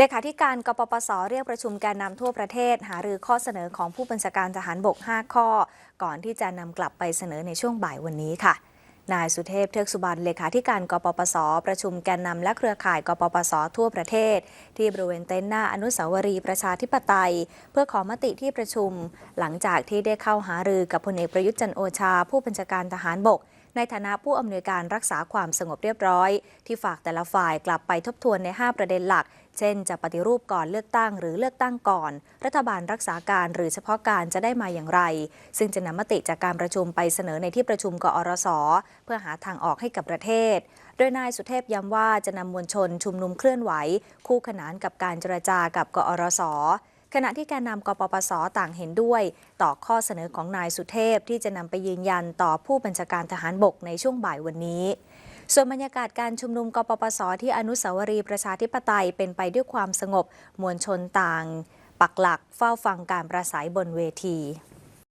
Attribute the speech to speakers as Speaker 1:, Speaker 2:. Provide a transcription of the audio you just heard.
Speaker 1: เลขาธิการกปปสเรียกประชุมแกนนำทั่วประเทศ หารือข้อเสนอของผู้บัญชาการทหารบก 5 ข้อ ก่อนที่จะนำกลับไปเสนอในช่วงบ่ายวันนี้ค่ะ นายสุเทพเทือกสุบรรณเลขาธิการกปปส ประชุมแกนนำและเครือข่ายกปปส ทั่วประเทศ ที่บริเวณเต็นท์หน้าอนุสาวรีย์ประชาธิปไตย เพื่อขอมติที่ประชุม หลังจากที่ได้เข้าหารือกับพลเอกประยุทธ์จันโอชา ผู้บัญชาการทหารบก ในฐานะผู้อำนวยการรักษาความสงบเรียบร้อย ที่ฝากแต่ละฝ่ายกลับไปทบทวนใน 5 ประเด็นหลัก เช่น จะปฏิรูปก่อนเลือกตั้งหรือเลือกตั้งก่อน รัฐบาลรักษาการหรือเฉพาะการจะได้มาอย่างไร ซึ่งจะนำมติจากการประชุมไปเสนอในที่ประชุมกอรสเพื่อหาทางออกให้กับประเทศ โดยนายสุเทพย้ำว่าจะนำมวลชนชุมนุมเคลื่อนไหว คู่ขนานกับการเจรจากับกอรส ขณะที่แกนนำกปปสต่างเห็นด้วย ต่อข้อเสนอของนายสุเทพที่จะนำไปยืนยันต่อผู้บัญชาการทหารบกในช่วงบ่ายวันนี้ ส่วนบรรยากาศการชุมนุมกปปสที่อนุสาวรีย์ประชาธิปไตยเป็นไปด้วยความสงบ มวลชนต่าง ปักหลักเฝ้าฟังการประสัยบนเวที